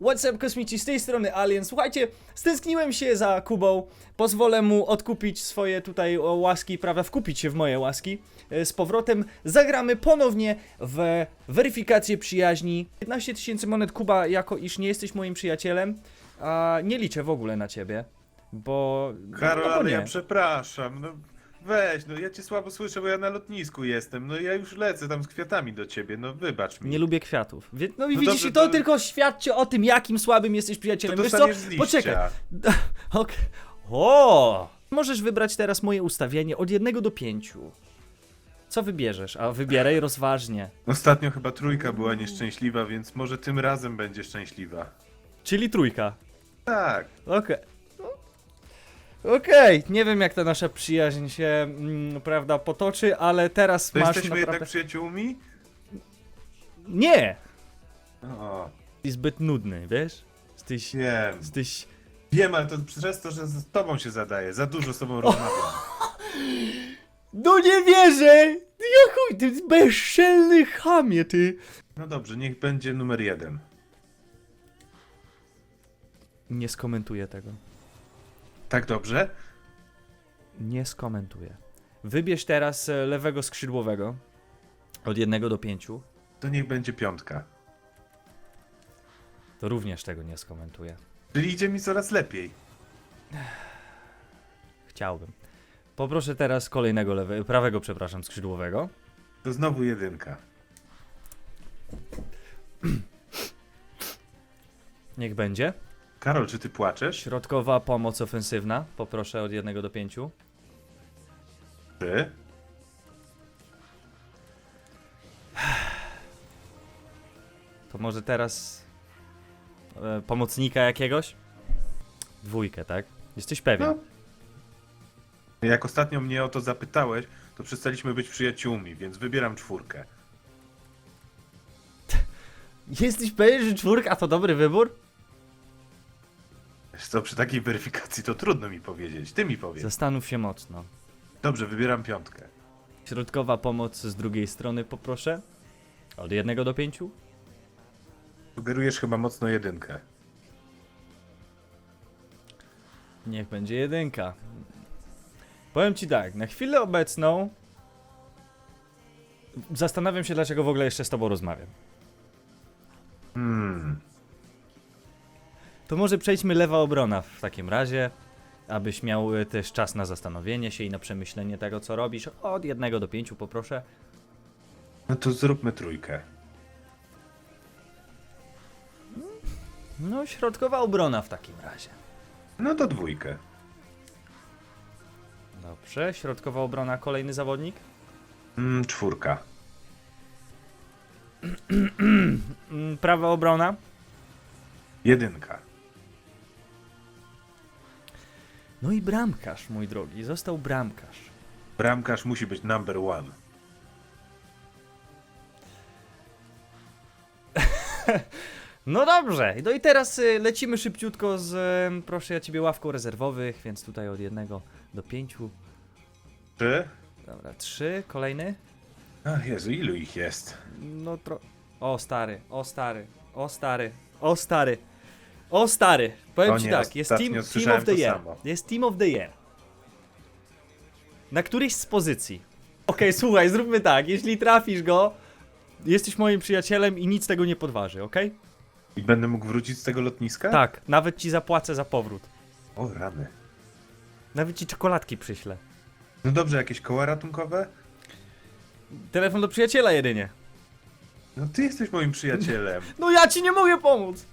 What's up, kosmici, z tej strony Alien. Słuchajcie, stęskniłem się za Kubą. Pozwolę mu odkupić swoje tutaj łaski, prawda, wkupić się w moje łaski. E, Z powrotem zagramy ponownie w weryfikację przyjaźni. 15 tysięcy monet, Kuba, jako iż nie jesteś moim przyjacielem, a nie liczę w ogóle na ciebie, bo... Karol, no bo ale ja przepraszam, no weź, no ja cię słabo słyszę, bo ja na lotnisku jestem, no ja już lecę tam z kwiatami do ciebie, no wybacz mi. Nie lubię kwiatów. Wie, no i No widzisz, dobrze, i to, to- tylko świadczy o tym, jakim słabym jesteś to przyjacielem. Wiesz co? dostaniesz z liścia. Poczekaj. Ok. O! Możesz wybrać teraz moje ustawienie od 1 do 5. Co wybierzesz? A wybieraj rozważnie. Ostatnio chyba trójka była nieszczęśliwa, więc może tym razem będzie szczęśliwa. Czyli trójka. Tak, Okej. Okej, nie wiem jak ta nasza przyjaźń się, mm, prawda, potoczy, ale teraz to masz jesteśmy naprawdę... jednak przyjaciółmi? Nie! O, Jesteś zbyt nudny, wiesz? Jesteś... wiem, Jesteś... wiem, ale to przez to, że z tobą się zadaje, za dużo z tobą rozmawiam. No nie wierzę! Ja chuj, ty bezczelny chamie, ty! No dobrze, niech będzie numer jeden. Nie skomentuję tego. Tak dobrze? Nie skomentuję. Wybierz teraz e, lewego skrzydłowego. Od 1 do 5. To niech będzie piątka. To również tego nie skomentuję. Czyli idzie mi coraz lepiej. Chciałbym. Poproszę teraz kolejnego lewe, prawego, przepraszam, skrzydłowego. To znowu jedynka. Niech będzie. Karol, czy ty płaczesz? Środkowa pomoc ofensywna. Poproszę od 1 do 5. Ty? To może teraz e, pomocnika jakiegoś? Dwójkę, tak? Jesteś pewien? No. Jak ostatnio mnie o to zapytałeś, to przestaliśmy być przyjaciółmi, więc wybieram czwórkę. Jesteś pewien, że czwórka to dobry wybór? Wiesz co, przy takiej weryfikacji to trudno mi powiedzieć. Ty mi powiedz. Zastanów się mocno. Dobrze, wybieram piątkę. Środkowa pomoc z drugiej strony poproszę. Od 1 do 5. Sugerujesz chyba mocno jedynkę. Niech będzie jedynka. Powiem ci tak, na chwilę obecną zastanawiam się, dlaczego w ogóle jeszcze z tobą rozmawiam. Hmm. To może przejdźmy lewa obrona w takim razie, abyś miał e, też czas na zastanowienie się i na przemyślenie tego, co robisz. Od 1 do 5 poproszę. No to zróbmy trójkę. No, środkowa obrona w takim razie. No to dwójkę. Dobrze, środkowa obrona, kolejny zawodnik. Mm, czwórka. Mm, Prawa obrona. Jedynka. No i bramkarz, mój drogi, został bramkarz. Bramkarz musi być number one. No dobrze, no i teraz y, lecimy szybciutko z, y, proszę ja ciebie, ławką rezerwowych, więc tutaj od jednego do pięciu. Czy? Dobra, trzy, kolejny. Ach Jezu, ilu ich jest? No tro... O stary, o stary, o stary, o stary, o stary. Powiem O ci nie, tak, jest ostatnio team, team słyszałem of the to year. samo. Jest team of the year. Na któryś z pozycji. Okej, słuchaj, zróbmy tak, jeśli trafisz go, jesteś moim przyjacielem i nic tego nie podważy, okej? I będę mógł wrócić z tego lotniska? Tak, nawet ci zapłacę za powrót. O rany. Nawet ci czekoladki przyślę. No dobrze, jakieś koła ratunkowe? Telefon do przyjaciela jedynie. No ty jesteś moim przyjacielem. No ja ci nie mogę pomóc!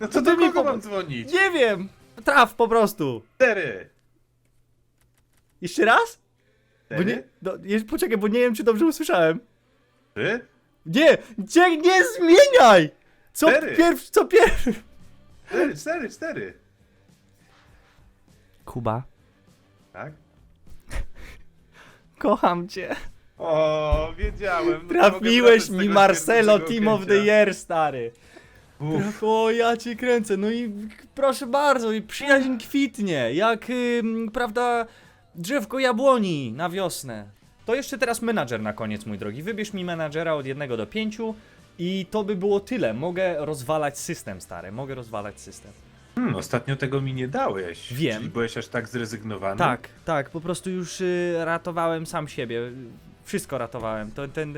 No to do ty mi kogo mam dzwonić? Nie wiem! Traf po prostu! Cztery. Jeszcze raz? Bo Cztery? nie, no, jeszcze, poczekaj, bo nie wiem, czy dobrze usłyszałem. Trzy? Nie! Nie, nie zmieniaj! Co Cztery. pierw, co pierw... Cztery, cztery, cztery. Kuba, Tak? kocham cię. O, wiedziałem. No, nie mogę Trafiłeś wracać z mi tego Marcelo, Team of the. Year, stary. Uff, O, ja cię kręcę. No i proszę bardzo, i przyjaźń kwitnie, jak, ym, prawda, drzewko jabłoni na wiosnę. To jeszcze teraz menadżer na koniec, mój drogi. Wybierz mi menadżera od 1 do 5 I to by było tyle. Mogę rozwalać system, stary. Mogę rozwalać system. Hmm, ostatnio tego mi nie dałeś. Wiem. Czyli byłeś aż tak zrezygnowany? Tak, tak, po prostu już y, ratowałem sam siebie. Wszystko ratowałem. To ten.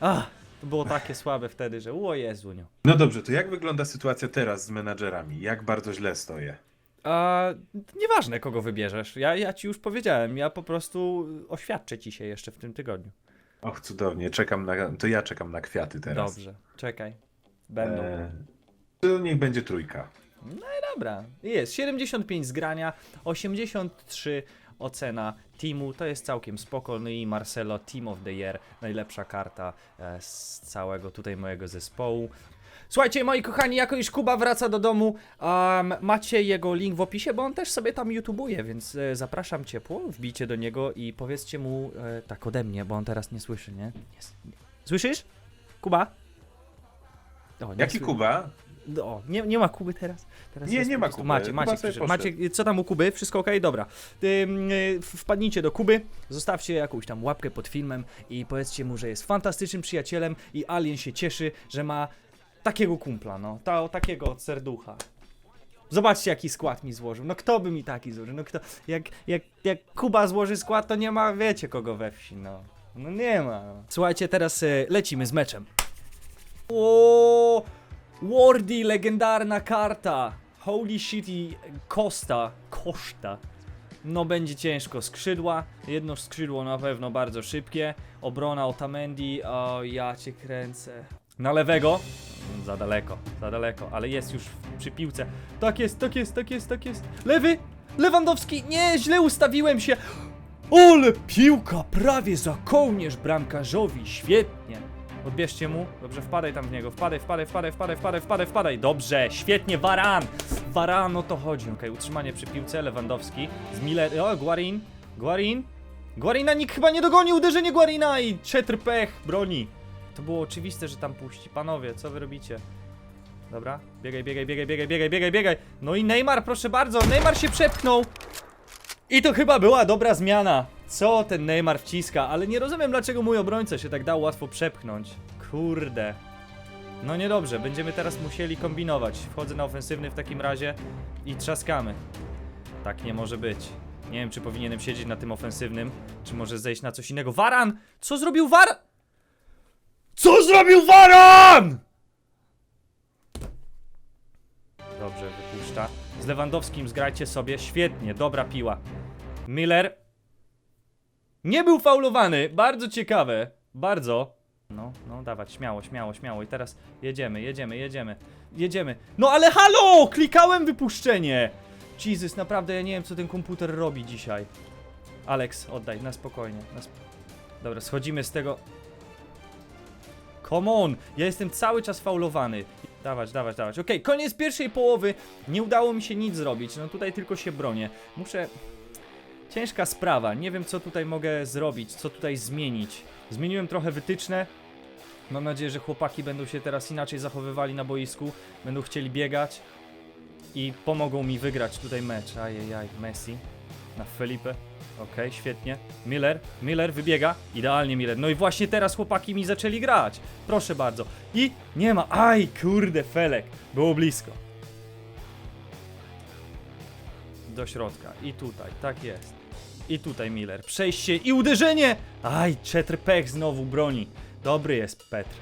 Ach, to było takie słabe wtedy, że o Jezuniu. No dobrze, to jak wygląda sytuacja teraz z menadżerami? Jak bardzo źle stoję? A, nieważne kogo wybierzesz. Ja, ja ci już powiedziałem, ja po prostu oświadczę ci się jeszcze w tym tygodniu. Och, cudownie, czekam na... To ja czekam na kwiaty teraz. Dobrze, czekaj. Będą. E, to niech będzie trójka. Dobra, jest 75 zgrania, 83 ocena teamu, to jest całkiem spoko, no i Marcelo Team of the Year, najlepsza karta e, z całego tutaj mojego zespołu. Słuchajcie, moi kochani, jako iż Kuba wraca do domu, um, macie jego link w opisie, bo on też sobie tam YouTubuje, więc e, zapraszam ciepło, wbijcie do niego i powiedzcie mu e, tak ode mnie, bo on teraz nie słyszy, nie? Jest. Słyszysz? Kuba? O, nie Jaki Kuba? O, nie, nie ma Kuby teraz. teraz Nie, jest nie po ma prostu Kuby. Macie, Kuba Maciek, sobie przyszedł. poszedł. Maciek, co tam u Kuby? Wszystko ok? Dobra. Ym, y, wpadnijcie do Kuby, zostawcie jakąś tam łapkę pod filmem i powiedzcie mu, że jest fantastycznym przyjacielem i Alien się cieszy, że ma takiego kumpla, no. Ta, takiego od serducha. Zobaczcie, jaki skład mi złożył. No kto by mi taki złożył? No kto, jak, jak, jak Kuba złoży skład, to nie ma, wiecie kogo we wsi, no. No nie ma. No. Słuchajcie, teraz y, lecimy z meczem. O, Wardy, legendarna karta. Holy shit i Costa. Koszta. No będzie ciężko. Skrzydła. Jedno skrzydło na pewno bardzo szybkie. Obrona Otamendi. O, ja cię kręcę. Na lewego. Za daleko, za daleko, ale jest już przy piłce. Tak jest, tak jest, tak jest, tak jest. Lewy! Lewandowski! Nie, źle ustawiłem się! Ole piłka! Prawie za kołnierz bramkarzowi. Świetnie. Odbierzcie mu. Dobrze, wpadaj tam w niego. Wpadaj, wpadaj, wpadaj, wpadaj, wpadaj, wpadaj, wpadaj. Dobrze, świetnie, Varan. Varan, o to chodzi. Okej, utrzymanie przy piłce, Lewandowski. Z Miller, o, Guarin. Guarin. Guarina nikt chyba nie dogoni, uderzenie Guarina i Czetr pech broni. To było oczywiste, że tam puści. Panowie, co wy robicie? Dobra, biegaj, biegaj, biegaj, biegaj, biegaj, biegaj, biegaj. No i Neymar, proszę bardzo, Neymar się przepchnął. I to chyba była dobra zmiana. Co ten Neymar wciska, ale nie rozumiem dlaczego mój obrońca się tak dał łatwo przepchnąć. Kurde. No niedobrze, będziemy teraz musieli kombinować. Wchodzę na ofensywny w takim razie i trzaskamy. Tak nie może być. Nie wiem, czy powinienem siedzieć na tym ofensywnym, czy może zejść na coś innego. Waran! Co zrobił Waran? Co zrobił Waran? Dobrze, wypuszcza. Z Lewandowskim zgrajcie sobie. Świetnie, dobra piła. Miller. Nie był faulowany. Bardzo ciekawe. Bardzo. No, no, dawać, śmiało, śmiało, śmiało. I teraz jedziemy, jedziemy, jedziemy. Jedziemy. No ale halo! Klikałem wypuszczenie! Jesus, naprawdę ja nie wiem, co ten komputer robi dzisiaj. Alex, oddaj, na spokojnie. Na sp Dobra, schodzimy z tego. Come on! Ja jestem cały czas faulowany. Dawać, dawać, dawać. Okej, koniec pierwszej połowy. Nie udało mi się nic zrobić. No tutaj tylko się bronię. Muszę. Ciężka sprawa. Nie wiem, co tutaj mogę zrobić, co tutaj zmienić. Zmieniłem trochę wytyczne. Mam nadzieję, że chłopaki będą się teraz inaczej zachowywali na boisku. Będą chcieli biegać. I pomogą mi wygrać tutaj mecz. Ajajaj, Messi na Felipe. Okej, świetnie. Miller, Miller wybiega. Idealnie Miller. No i właśnie teraz chłopaki mi zaczęli grać. Proszę bardzo. I nie ma. Aj, kurde, Felek. Było blisko. Do środka. I tutaj, tak jest. I tutaj Miller. Przejście i uderzenie! Aj, Czetr Pech znowu broni. Dobry jest Petr.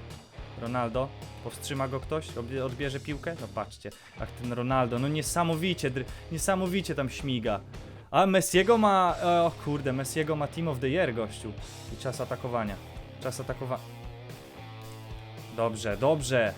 Ronaldo. Powstrzyma go ktoś? Odbie- Odbierze piłkę? No patrzcie. Ach, ten Ronaldo. No niesamowicie, niesamowicie tam śmiga. A Messiego ma... O kurde, Messiego ma Team of the Year, gościu. I czas atakowania. Czas atakowania. Dobrze, dobrze.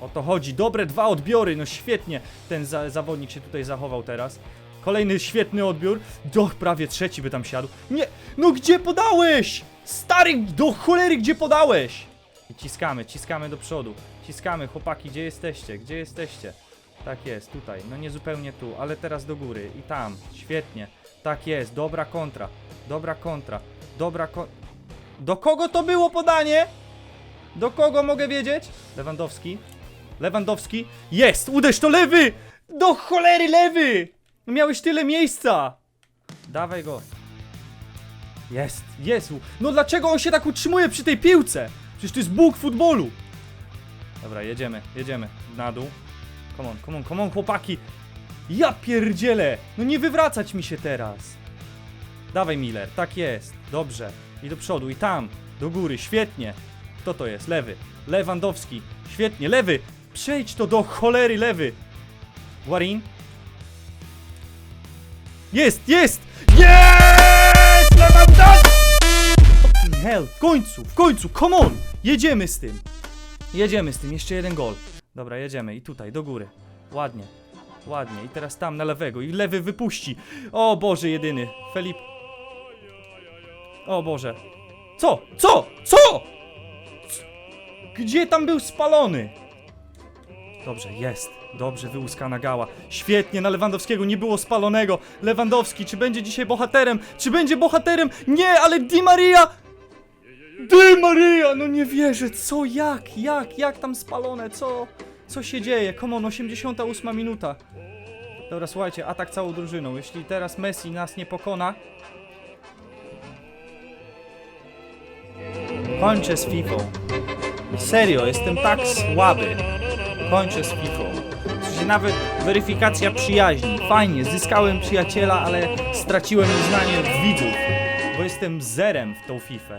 O to chodzi. Dobre dwa odbiory. No świetnie. Ten za zawodnik się tutaj zachował teraz. Kolejny świetny odbiór. Do prawie trzeci by tam siadł. Nie! No gdzie podałeś? Stary, do cholery, gdzie podałeś? I ciskamy, ciskamy do przodu. Ciskamy, chłopaki, gdzie jesteście? Gdzie jesteście? Tak jest, tutaj. No nie zupełnie tu, ale teraz do góry. I tam. Świetnie. Tak jest, dobra kontra. Dobra kontra. Dobra kon... Do kogo to było podanie? Do kogo mogę wiedzieć? Lewandowski. Lewandowski. Jest! Uderz to lewy! Do cholery lewy! No miałeś tyle miejsca! Dawaj go. Jest, Jezu. No dlaczego on się tak utrzymuje przy tej piłce? Przecież to jest Bóg futbolu. Dobra, jedziemy, jedziemy. Na dół. Come on, come on, come on, chłopaki! Ja pierdzielę! No nie wywracać mi się teraz! Dawaj Miller, tak jest. Dobrze. I do przodu, i tam. Do góry, świetnie. Kto to jest? Lewy. Lewandowski. Świetnie, lewy! Przejdź to do cholery, lewy! Warin? Jest, jest! Jest! Lewandowski! Fucking hell, w końcu, w końcu, come on! Jedziemy z tym. Jedziemy z tym, jeszcze jeden gol. Dobra, jedziemy i tutaj, do góry. Ładnie, ładnie. I teraz tam na lewego i lewy wypuści. O Boże, jedyny. Felip. O Boże. Co? Co? Co? Gdzie tam był spalony? Dobrze, jest. Dobrze, wyłuskana gała. Świetnie, na Lewandowskiego nie było spalonego. Lewandowski, czy będzie dzisiaj bohaterem? Czy będzie bohaterem? Nie, ale Di Maria! Di Maria! No nie wierzę, co, jak, jak, jak tam spalone, co? Co się dzieje? Come on, 88 minuta. Dobra, słuchajcie, atak całą drużyną. Jeśli teraz Messi nas nie pokona... Kończę z FIFA. Serio, jestem tak słaby. Kończę z FIFA. Przecież nawet weryfikacja przyjaźni. Fajnie, zyskałem przyjaciela, ale straciłem uznanie widzów. Bo jestem zerem w tą FIFA.